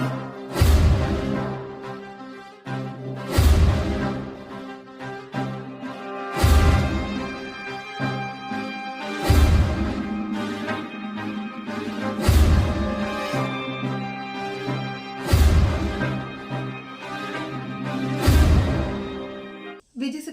thank you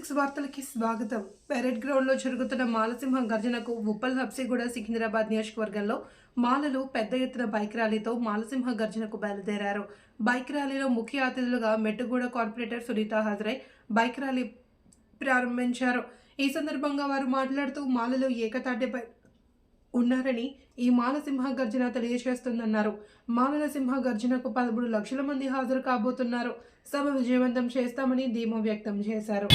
six వార్తలకి స్వాగతం. Parade గ్రౌండ్లో జరుగుతున్న మాలసింహం గర్జనకు ఉప్పల్ హబ్సిగూడ సికింద్రాబాద్ నియోజకవర్గంలో మాలలు పెద్ద ఎత్తున బైక్ ర్యాలీతో మాలసింహ గర్జనకు బయలుదేరారు. బైక్ ర్యాలీలో ముఖ్య అతిథులుగా మెట్టుగూడ కార్పొరేటర్ సునీత హాజరై బైక్ ర్యాలీ ప్రారంభించారు. ఈ సందర్భంగా వారు మాట్లాడుతూ మాలలు ఏకతాటిపై ఉన్నారని ఈ మాలసింహ గర్జన తెలియజేస్తుందన్నారు. మాలల గర్జనకు పదమూడు లక్షల మంది హాజరు కాబోతున్నారు. సభ విజయవంతం చేస్తామని ధీమా వ్యక్తం చేశారు.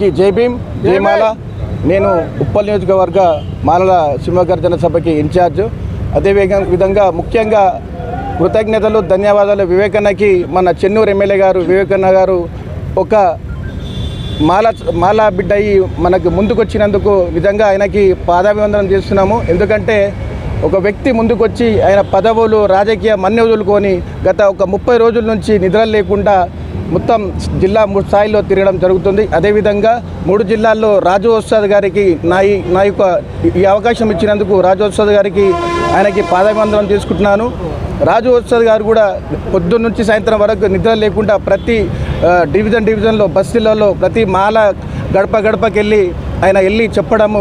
అందరికీ జై భీమ్ జై మాల. నేను ఉప్పల్ నియోజకవర్గ మాలల సింహగర్జన సభకి ఇన్ఛార్జ్. అదే విధంగా ముఖ్యంగా కృతజ్ఞతలు ధన్యవాదాలు. వివేకన్నకి మన చెన్నూరు ఎమ్మెల్యే గారు వివేకన్న గారు ఒక మాల మాల బిడ్డ అయి మనకు ముందుకొచ్చినందుకు నిజంగా ఆయనకి పాదాభివందనం చేస్తున్నాము. ఎందుకంటే ఒక వ్యక్తి ముందుకొచ్చి ఆయన పదవులు రాజకీయ మన్య వదులుకొని గత ఒక ముప్పై రోజుల నుంచి నిద్రలు లేకుండా మొత్తం జిల్లా మూడు స్థాయిలో తిరగడం జరుగుతుంది. అదేవిధంగా మూడు జిల్లాల్లో రాజు గారికి నా ఈ నా యొక్క ఈ అవకాశం ఇచ్చినందుకు రాజు గారికి ఆయనకి పాదవందనం తీసుకుంటున్నాను రాజు వస్తాద్ గారు కూడా పొద్దున్న నుంచి సాయంత్రం వరకు నిద్ర లేకుండా ప్రతి డివిజన్ డివిజన్లో బస్సులలో ప్రతి మాల గడప గడపకెళ్ళి ఆయన వెళ్ళి చెప్పడము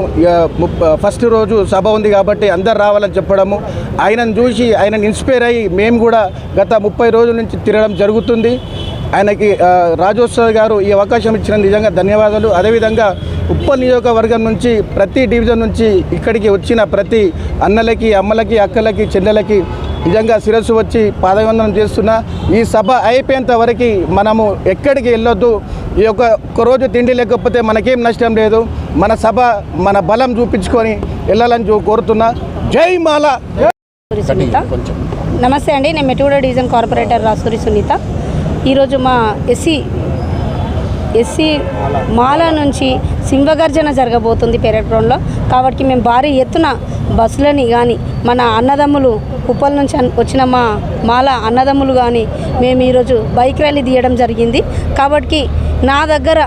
ఫస్ట్ రోజు సభ ఉంది కాబట్టి అందరు రావాలని చెప్పడము ఆయనను చూసి ఆయనను ఇన్స్పైర్ అయ్యి మేము కూడా గత ముప్పై రోజుల నుంచి తిరగడం జరుగుతుంది. ఆయనకి రాజోత్సవ్ గారు ఈ అవకాశం ఇచ్చిన నిజంగా ధన్యవాదాలు. అదేవిధంగా ఉప్పల్ నియోజకవర్గం నుంచి ప్రతి డివిజన్ నుంచి ఇక్కడికి వచ్చిన ప్రతి అన్నలకి అమ్మలకి అక్కలకి చెల్లెలకి నిజంగా శిరస్సు వచ్చి పాదవందనం చేస్తున్నా. ఈ సభ అయిపోయేంత వరకు మనము ఎక్కడికి వెళ్ళొద్దు. ఈ యొక్క ఒక్కరోజు తిండి లేకపోతే మనకేం నష్టం లేదు. మన సభ మన బలం చూపించుకొని వెళ్ళాలని చూ- కోరుతున్నా. జై మాల! నమస్తే అండి. నేను మెట్టుగూడ డివిజన్ కార్పొరేటర్ రాసూరి సునీత. ఈరోజు మా ఎస్సీ ఎస్సీ మాల నుంచి సింహగర్జన జరగబోతుంది పెరడ్ గ్రౌండ్లో. కాబట్టి మేము భారీ ఎత్తున బస్సులని కానీ మన అన్నదమ్ములు కుప్పల నుంచి వచ్చిన మా మాల అన్నదమ్ములు కానీ మేము ఈరోజు బైక్ ర్యాలీ తీయడం జరిగింది. కాబట్టి నా దగ్గర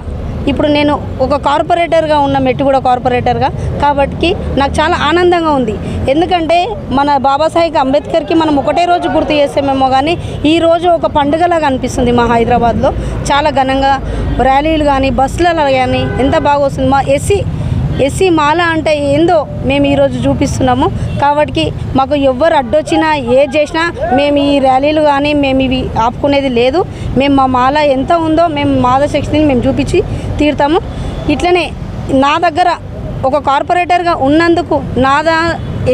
ఇప్పుడు నేను ఒక కార్పొరేటర్గా ఉన్న మెట్టుగూడ కార్పొరేటర్గా కాబట్టి నాకు చాలా ఆనందంగా ఉంది. ఎందుకంటే మన బాబాసాహెబ్ అంబేద్కర్కి మనం ఒకటే రోజు గుర్తు చేసేమేమో కానీ ఈ రోజు ఒక పండుగలాగా అనిపిస్తుంది మా హైదరాబాద్లో. చాలా ఘనంగా ర్యాలీలు కానీ బస్సులలో కానీ ఎంత బాగా వస్తుంది మా ఎస్సీ ఎస్సీ మాల అంటే ఏందో మేము ఈరోజు చూపిస్తున్నాము. కాబట్టి మాకు ఎవ్వరు అడ్డొచ్చినా ఏ చేసినా మేము ఈ ర్యాలీలు కానీ మేము ఇవి ఆపుకునేది లేదు. మేము మా మాల ఎంత ఉందో మేము మాల శక్తిని మేము చూపించి తీరుతాము. ఇట్లనే నా దగ్గర ఒక కార్పొరేటర్గా ఉన్నందుకు నాదా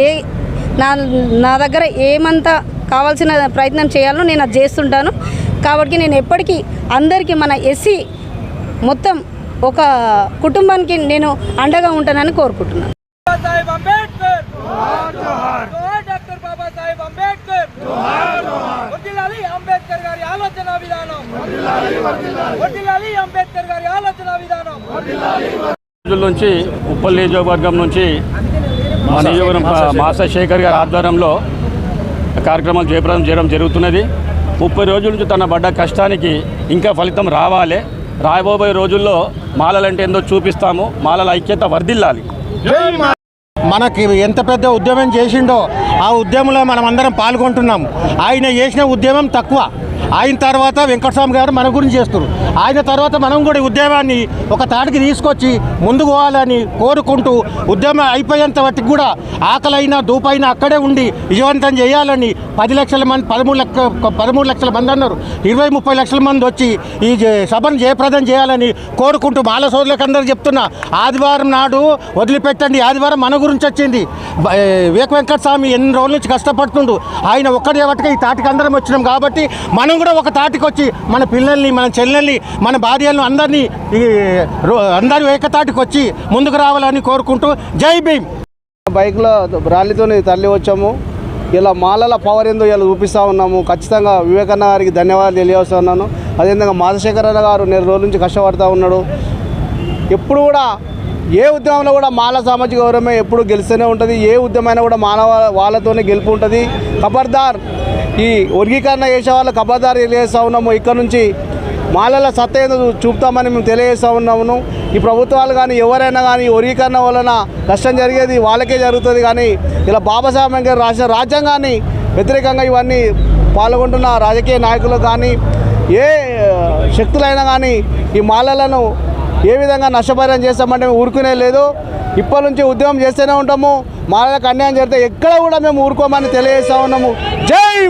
ఏ నా నా దగ్గర ఏమంతా కావాల్సిన ప్రయత్నం చేయాలో నేను అది చేస్తుంటాను. కాబట్టి నేను ఎప్పటికీ అందరికీ మన ఎస్సీ మొత్తం ఒక కుటుంబానికి నేను అండగా ఉంటానని కోరుకుంటున్నాను. బాబాసాహెబ్ అంబేద్కర్! జోహార్! డాక్టర్ బాబాసాహెబ్ అంబేద్కర్! వడ్డిలాలి అంబేద్కర్ గారి ఆలోచన విధానం! వడ్డిలాలి అంబేద్కర్ గారి ఆలోచన విధానం! రోజుల నుంచి ఉప్పల్ నియోజకవర్గం నుంచి మా నియోజకవర్గం మాస్టర్ శేఖర్ గారి ఆధ్వర్యంలో కార్యక్రమాలు జయప్రదం చేయడం జరుగుతున్నది. ముప్పై రోజుల నుంచి తన పడ్డ కష్టానికి ఇంకా ఫలితం రావాలి. రాబోబోయే రోజుల్లో మాలలంటే ఏందో చూపిస్తాము. మాలల ఐక్యత వర్ధిల్లాలి. మనకి ఎంత పెద్ద ఉద్యమం చేసిండో ఆ ఉద్యమంలో మనం అందరం పాల్గొంటున్నాం. ఆయన చేసిన ఉద్యమం తక్కువ. ఆయన తర్వాత వెంకటస్వామి గారు మన గురించి చేస్తున్నారు. ఆయన తర్వాత మనం కూడా ఉద్యమాన్ని ఒక తాటికి తీసుకొచ్చి ముందుకు పోవాలని కోరుకుంటూ ఉద్యమం అయిపోయేంత వాటికి కూడా ఆకలైనా దూపైనా అక్కడే ఉండి విజయవంతం చేయాలని పది లక్షల మంది పదమూడు లక్ష పదమూడు లక్షల మంది అన్నారు. ఇరవై ముప్పై లక్షల మంది వచ్చి ఈ జ- సభను జయప్రదం చేయాలని కోరుకుంటూ మాల సోదరులకు అందరూ చెప్తున్నా. ఆదివారం నాడు వదిలిపెట్టండి. ఆదివారం మన గురించి వచ్చింది. వేక వెంకటస్వామి ఎన్ని రోజుల నుంచి కష్టపడుతుండు. ఆయన ఒక్కడే పట్టుక ఈ తాటికి అందరం వచ్చినాం కాబట్టి మన కూడా ఒక తాటికి వచ్చి మన పిల్లల్ని మన చెల్లెల్ని మన భార్యలను అందరినీ ఈ అందరూ ఏకతాటికి వచ్చి ముందుకు రావాలని కోరుకుంటూ జై భీమ్. బైక్లో ర్యాలీతో తరలి వచ్చాము. ఇలా మాలల పవర్ ఏందో ఇలా చూపిస్తూ ఉన్నాము. ఖచ్చితంగా వివేకన్న గారికి ధన్యవాదాలు తెలియజేస్తున్నాను అదేవిధంగా మాధశేఖర గారు నేను రోజు నుంచి కష్టపడుతూ ఉన్నాడు. ఎప్పుడు కూడా ఏ ఉద్యమంలో కూడా మాల సామాజిక గౌరవమే ఎప్పుడు గెలుస్తూనే ఉంటుంది ఏ ఉద్యమైనా కూడా మానవ వాళ్ళతోనే గెలుపు ఉంటుంది. ఖబర్దార్ ఈ వర్గీకరణ చేసే వాళ్ళు ఖబర్దార్ తెలియజేస్తూ ఉన్నాము. ఇక్కడ నుంచి మాలల సత్తా ఏదో చూపుతామని మేము తెలియజేస్తూ ఉన్నాము. ఈ ప్రభుత్వాలు కానీ ఎవరైనా కానీ వర్గీకరణ వలన నష్టం జరిగేది వాళ్ళకే జరుగుతుంది. కానీ ఇలా బాబాసాహెబ్ అంబేద్కర్ రాసిన రాజ్యాంగాన్ని వ్యతిరేకంగా ఇవన్నీ పాల్గొంటున్న రాజకీయ నాయకులు కానీ ఏ శక్తులైనా కానీ ఈ మాలలను ఏ విధంగా నష్టపరిహారం చేస్తామంటే మేము ఊరుకునే లేదు. ఇప్పటి నుంచి ఉద్యమం చేస్తూనే ఉంటాము. మాలకు అన్యాయం జరిగితే ఎక్కడ కూడా మేము ఊరుకోమని తెలియజేస్తా ఉన్నాము. జై